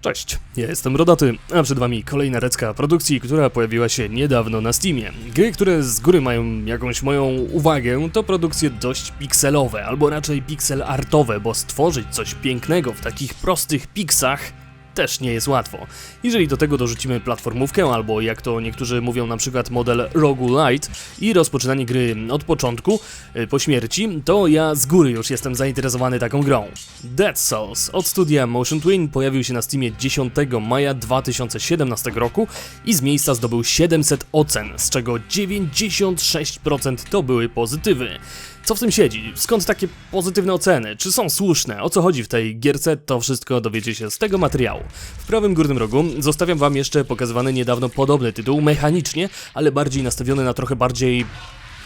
Cześć, ja jestem Rodaty, a przed wami kolejna recka produkcji, która pojawiła się niedawno na Steamie. Gry, które z góry mają jakąś moją uwagę, to produkcje dość pikselowe, albo raczej pixel artowe, bo stworzyć coś pięknego w takich prostych piksach też nie jest łatwo. Jeżeli do tego dorzucimy platformówkę, albo jak to niektórzy mówią na przykład model roguelite i rozpoczynanie gry od początku, y, po śmierci, to ja z góry już jestem zainteresowany taką grą. Dead Souls od studia Motion Twin pojawił się na Steamie 10 maja 2017 roku i z miejsca zdobył 700 ocen, z czego 96% to były pozytywy. Co w tym siedzi? Skąd takie pozytywne oceny? Czy są słuszne? O co chodzi w tej gierce? To wszystko dowiecie się z tego materiału. W prawym górnym rogu zostawiam wam jeszcze pokazywany niedawno podobny tytuł, mechanicznie, ale bardziej nastawiony na trochę bardziej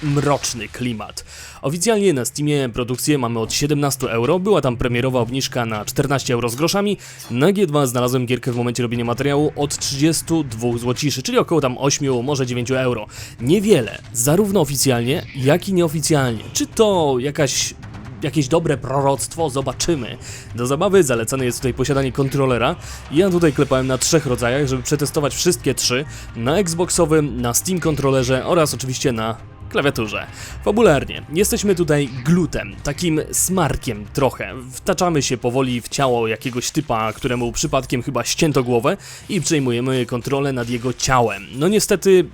mroczny klimat. Oficjalnie na Steamie produkcję mamy od 17 euro, była tam premierowa obniżka na 14 euro z groszami. Na G2 znalazłem gierkę w momencie robienia materiału od 32 złociszy, czyli około tam 8, może 9 euro. Niewiele, zarówno oficjalnie, jak i nieoficjalnie. Czy to jakaś jakieś dobre proroctwo, zobaczymy. Do zabawy zalecane jest tutaj posiadanie kontrolera. Ja tutaj klepałem na trzech rodzajach, żeby przetestować wszystkie trzy. Na Xboxowym, na Steam kontrolerze oraz oczywiście na klawiaturze. Fabularnie, jesteśmy tutaj glutem, takim smarkiem trochę. Wtaczamy się powoli w ciało jakiegoś typa, któremu przypadkiem chyba ścięto głowę i przejmujemy kontrolę nad jego ciałem. No niestety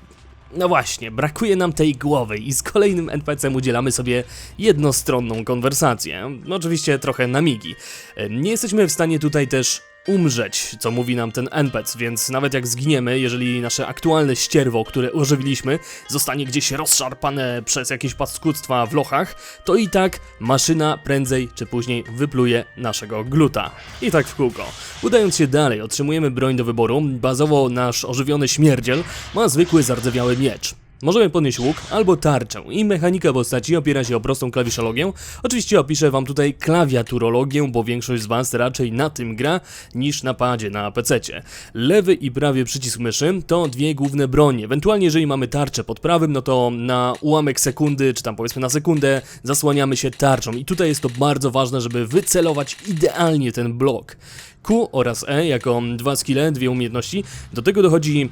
no właśnie, brakuje nam tej głowy i z kolejnym NPC-em udzielamy sobie jednostronną konwersację. No Oczywiście trochę na migi. E, Nie jesteśmy w stanie tutaj też umrzeć, co mówi nam ten NPC, więc nawet jak zginiemy, jeżeli nasze aktualne ścierwo, które ożywiliśmy, zostanie gdzieś rozszarpane przez jakieś paskudztwa w lochach, to i tak maszyna prędzej czy później wypluje naszego gluta. I tak w kółko. Udając się dalej, otrzymujemy broń do wyboru. Bazowo nasz ożywiony śmierdziel ma zwykły zardzewiały miecz. Możemy podnieść łuk albo tarczę i mechanika postaci opiera się o prostą klawiszologię. Oczywiście opiszę wam tutaj klawiaturologię, bo większość z was raczej na tym gra niż na padzie na PC-cie. Lewy i prawy przycisk myszy to dwie główne bronie. Ewentualnie jeżeli mamy tarczę pod prawym, no to na ułamek sekundy, czy tam powiedzmy na sekundę zasłaniamy się tarczą i tutaj jest to bardzo ważne, żeby wycelować idealnie ten blok. Q oraz E jako dwa skille, dwie umiejętności. Do tego dochodzi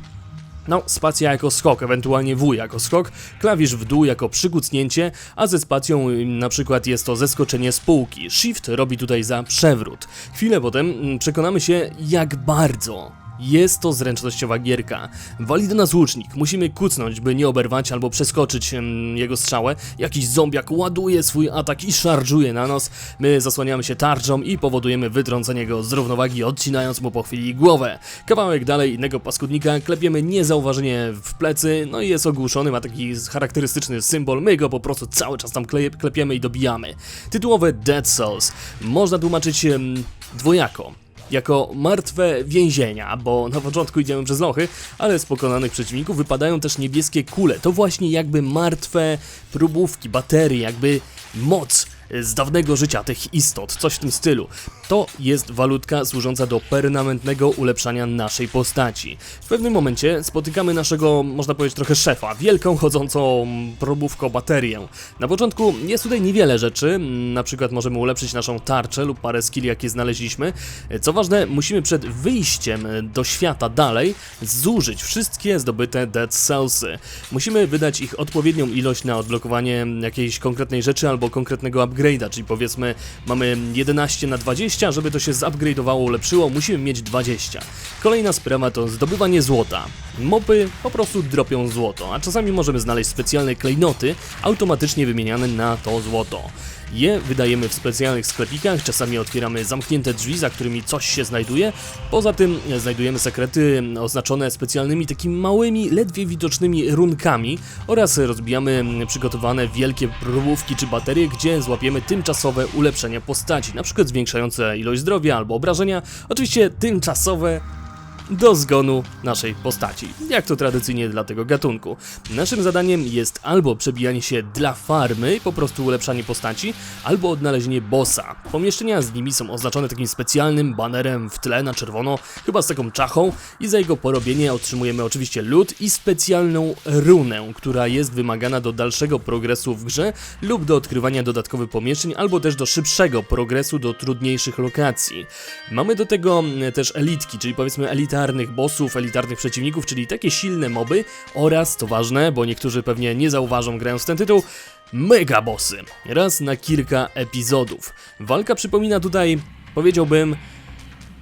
no, spacja jako skok, ewentualnie W jako skok, klawisz w dół jako przykucnięcie, a ze spacją y, na przykład jest to zeskoczenie z półki. Shift robi tutaj za przewrót. Chwilę potem mm, przekonamy się, jak bardzo jest to zręcznościowa gierka. Wali do nas łucznik, musimy kucnąć, by nie oberwać albo przeskoczyć jego strzałę. Jakiś zombiak ładuje swój atak i szarżuje na nos. My zasłaniamy się tarczą i powodujemy wytrącenie go z równowagi, odcinając mu po chwili głowę. Kawałek dalej innego paskudnika klepiemy niezauważenie w plecy, no i jest ogłuszony, ma taki charakterystyczny symbol. My go po prostu cały czas tam klep- klepiemy i dobijamy. Tytułowe Dead Souls można tłumaczyć em, dwojako jako martwe więzienia, bo na początku idziemy przez lochy, ale z pokonanych przeciwników wypadają też niebieskie kule. To właśnie jakby martwe próbówki, baterie, jakby moc z dawnego życia tych istot, coś w tym stylu. To jest walutka służąca do permanentnego ulepszania naszej postaci. W pewnym momencie spotykamy naszego, można powiedzieć, trochę szefa, wielką chodzącą probówką baterię. Na początku jest tutaj niewiele rzeczy, na przykład możemy ulepszyć naszą tarczę lub parę skilli, jakie znaleźliśmy. Co ważne, musimy przed wyjściem do świata dalej zużyć wszystkie zdobyte Dead Cellsy. Musimy wydać ich odpowiednią ilość na odblokowanie jakiejś konkretnej rzeczy albo konkretnego upgrade'a, czyli powiedzmy mamy 11 na 20, żeby to się zupgrade'owało, ulepszyło, musimy mieć 20. Kolejna sprawa to zdobywanie złota. Mopy po prostu dropią złoto, a czasami możemy znaleźć specjalne klejnoty automatycznie wymieniane na to złoto. Je wydajemy w specjalnych sklepikach, czasami otwieramy zamknięte drzwi, za którymi coś się znajduje. Poza tym e, znajdujemy sekrety oznaczone specjalnymi takimi małymi, ledwie widocznymi runkami oraz rozbijamy mm, przygotowane wielkie próbówki czy baterie, gdzie złapiemy tymczasowe ulepszenia postaci, przykład zwiększające ilość zdrowia albo obrażenia. Oczywiście tymczasowe do zgonu naszej postaci, jak to tradycyjnie dla tego gatunku. Naszym zadaniem jest albo przebijanie się dla farmy, po prostu ulepszanie postaci, albo odnalezienie bossa. Pomieszczenia z nimi są oznaczone takim specjalnym banerem w tle na czerwono, chyba z taką czachą i za jego porobienie otrzymujemy oczywiście lód i specjalną runę, która jest wymagana do dalszego progresu w grze lub do odkrywania dodatkowych pomieszczeń, albo też do szybszego progresu do trudniejszych lokacji. Mamy do tego mm, też elitki, czyli powiedzmy elitarnych bossów, elitarnych przeciwników, czyli takie silne moby oraz, to ważne, bo niektórzy pewnie nie zauważą grając ten tytuł, mega bossy. Raz na kilka epizodów. Walka przypomina tutaj, powiedziałbym,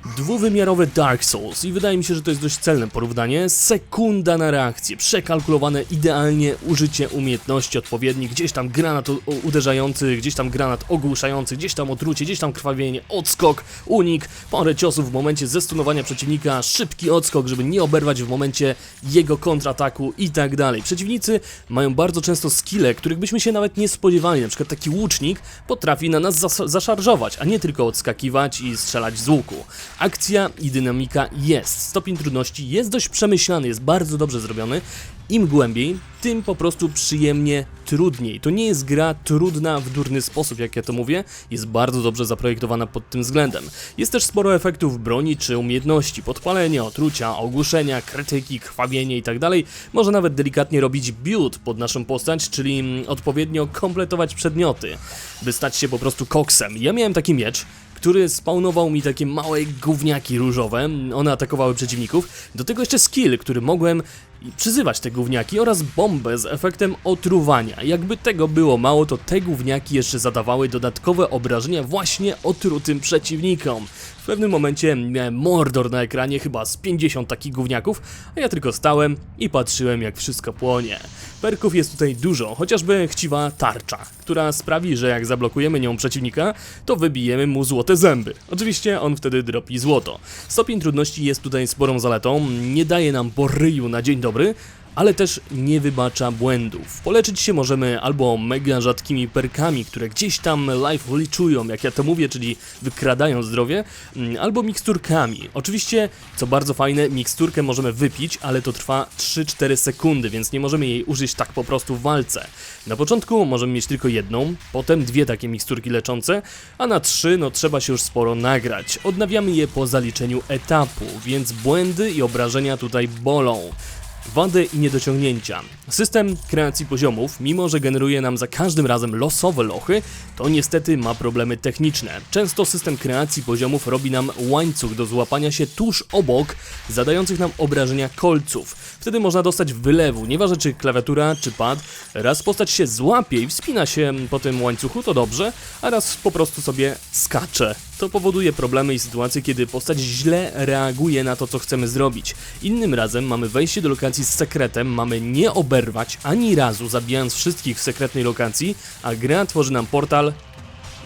Dwuwymiarowe Dark Souls i wydaje mi się, że to jest dość celne porównanie. Sekunda na reakcję, przekalkulowane idealnie użycie umiejętności odpowiednich, gdzieś tam granat uderzający, gdzieś tam granat ogłuszający, gdzieś tam otrucie, gdzieś tam krwawienie, odskok, unik, parę ciosów w momencie zestunowania przeciwnika, szybki odskok, żeby nie oberwać w momencie jego kontrataku i tak dalej. Przeciwnicy mają bardzo często skille, których byśmy się nawet nie spodziewali, na przykład taki łucznik potrafi na nas zas- zaszarżować, a nie tylko odskakiwać i strzelać z łuku. Akcja i dynamika jest. Stopień trudności jest dość przemyślany, jest bardzo dobrze zrobiony. Im głębiej, tym po prostu przyjemnie trudniej. To nie jest gra trudna w durny sposób, jak ja to mówię, jest bardzo dobrze zaprojektowana pod tym względem. Jest też sporo efektów broni czy umiejętności, podpalenia, otrucia, ogłuszenia, krytyki, krwawienie itd. Może nawet delikatnie robić build pod naszą postać, czyli mm, odpowiednio kompletować przedmioty, by stać się po prostu koksem. Ja miałem taki miecz, który spawnował mi takie małe gówniaki różowe, one atakowały przeciwników. Do tego jeszcze skill, który mogłem przyzywać te gówniaki oraz bombę z efektem otruwania. Jakby tego było mało, to te gówniaki jeszcze zadawały dodatkowe obrażenia właśnie otrutym przeciwnikom. W pewnym momencie miałem mordor na ekranie, chyba z 50 takich gówniaków, a ja tylko stałem i patrzyłem jak wszystko płonie. Perków jest tutaj dużo, chociażby chciwa tarcza, która sprawi, że jak zablokujemy nią przeciwnika, to wybijemy mu złote zęby. Oczywiście on wtedy dropi złoto. Stopień trudności jest tutaj sporą zaletą, nie daje nam po ryju na dzień dobry, ale też nie wybacza błędów. Poleczyć się możemy albo mega rzadkimi perkami, które gdzieś tam life liczują, jak ja to mówię, czyli wykradają zdrowie, mm, albo miksturkami. Oczywiście, co bardzo fajne, miksturkę możemy wypić, ale to trwa 3-4 sekundy, więc nie możemy jej użyć tak po prostu w walce. Na początku możemy mieć tylko jedną, potem dwie takie miksturki leczące, a na trzy no trzeba się już sporo nagrać. Odnawiamy je po zaliczeniu etapu, więc błędy i obrażenia tutaj bolą. Wady i niedociągnięcia. System kreacji poziomów, mimo że generuje nam za każdym razem losowe lochy, to niestety ma problemy techniczne. Często system kreacji poziomów robi nam łańcuch do złapania się tuż obok zadających nam obrażenia kolców. Wtedy można dostać wylewu, nieważne czy klawiatura, czy pad. Raz postać się złapie i wspina się po tym łańcuchu, to dobrze, a raz po prostu sobie skacze. To powoduje problemy i sytuacje, kiedy postać źle reaguje na to, co chcemy zrobić. Innym razem mamy wejście do lokacji z sekretem, mamy nie oberwać ani razu, zabijając wszystkich w sekretnej lokacji, a gra tworzy nam portal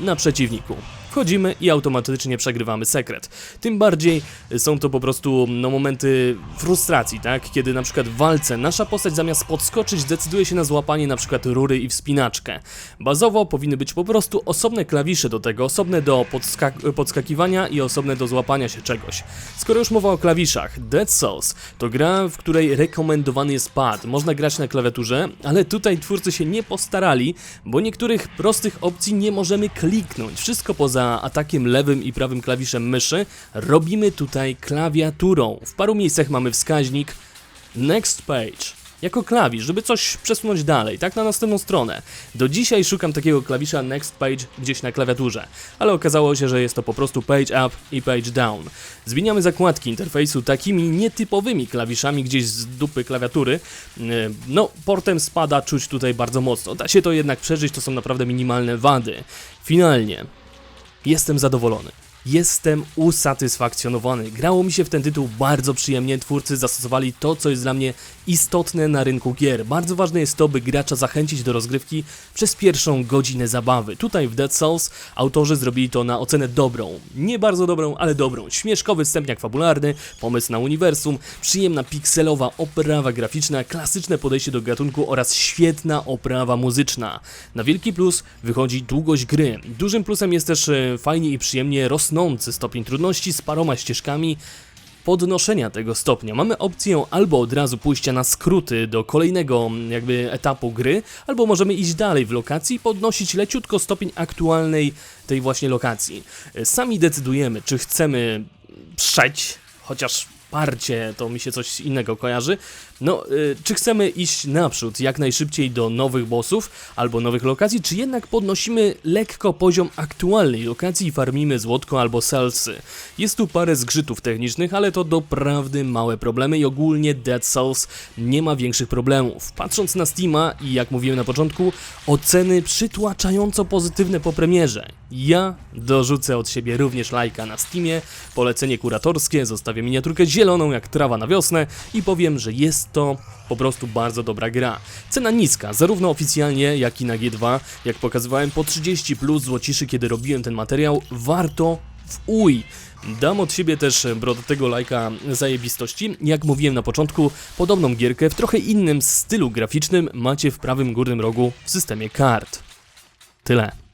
na przeciwniku. Wchodzimy i automatycznie przegrywamy sekret. Tym bardziej są to po prostu no, momenty frustracji, tak? Kiedy na przykład w walce nasza postać zamiast podskoczyć decyduje się na złapanie na przykład rury i wspinaczkę. Bazowo powinny być po prostu osobne klawisze do tego, osobne do podskak- podskakiwania i osobne do złapania się czegoś. Skoro już mowa o klawiszach, Dead Souls to gra, w której rekomendowany jest pad. Można grać na klawiaturze, ale tutaj twórcy się nie postarali, bo niektórych prostych opcji nie możemy kliknąć. Wszystko poza atakiem lewym i prawym klawiszem myszy robimy tutaj klawiaturą. W paru miejscach mamy wskaźnik Next Page. Jako klawisz, żeby coś przesunąć dalej, tak na następną stronę. Do dzisiaj szukam takiego klawisza Next Page gdzieś na klawiaturze, ale okazało się, że jest to po prostu Page Up i Page Down. Zmieniamy zakładki interfejsu takimi nietypowymi klawiszami gdzieś z dupy klawiatury. Yy, No, portem spada czuć tutaj bardzo mocno. Da się to jednak przeżyć, to są naprawdę minimalne wady. Finalnie, Jestem zadowolony. Jestem usatysfakcjonowany. Grało mi się w ten tytuł bardzo przyjemnie. Twórcy zastosowali to, co jest dla mnie istotne na rynku gier. Bardzo ważne jest to, by gracza zachęcić do rozgrywki przez pierwszą godzinę zabawy. Tutaj w Dead Souls autorzy zrobili to na ocenę dobrą. Nie bardzo dobrą, ale dobrą. Śmieszkowy wstępniak fabularny, pomysł na uniwersum, przyjemna pikselowa oprawa graficzna, klasyczne podejście do gatunku oraz świetna oprawa muzyczna. Na wielki plus wychodzi długość gry. Dużym plusem jest też e, fajnie i przyjemnie rosnący stopień trudności z paroma ścieżkami podnoszenia tego stopnia. Mamy opcję albo od razu pójścia na skróty do kolejnego mm, jakby etapu gry, albo możemy iść dalej w lokacji i podnosić leciutko stopień aktualnej tej właśnie lokacji. E, Sami decydujemy, czy chcemy przeć, chociaż parcie to mi się coś innego kojarzy. No, y, czy chcemy iść naprzód jak najszybciej do nowych bossów albo nowych lokacji, czy jednak podnosimy lekko poziom aktualnej lokacji i farmimy złotko albo salsy. Jest tu parę zgrzytów technicznych, ale to doprawdy małe problemy i ogólnie Dead Souls nie ma większych problemów. Patrząc na Steama i jak mówiłem na początku, oceny przytłaczająco pozytywne po premierze. Ja dorzucę od siebie również lajka na Steamie, polecenie kuratorskie, zostawię miniaturkę zieloną jak trawa na wiosnę i powiem, że jest to po prostu bardzo dobra gra. Cena niska, zarówno oficjalnie, jak i na G2, jak pokazywałem po 30 plus złociszy, kiedy robiłem ten materiał, warto w uj. Dam od siebie też brodatego lajka zajebistości. Jak mówiłem na początku, podobną gierkę w trochę innym stylu graficznym macie w prawym górnym rogu w systemie kart. Tyle.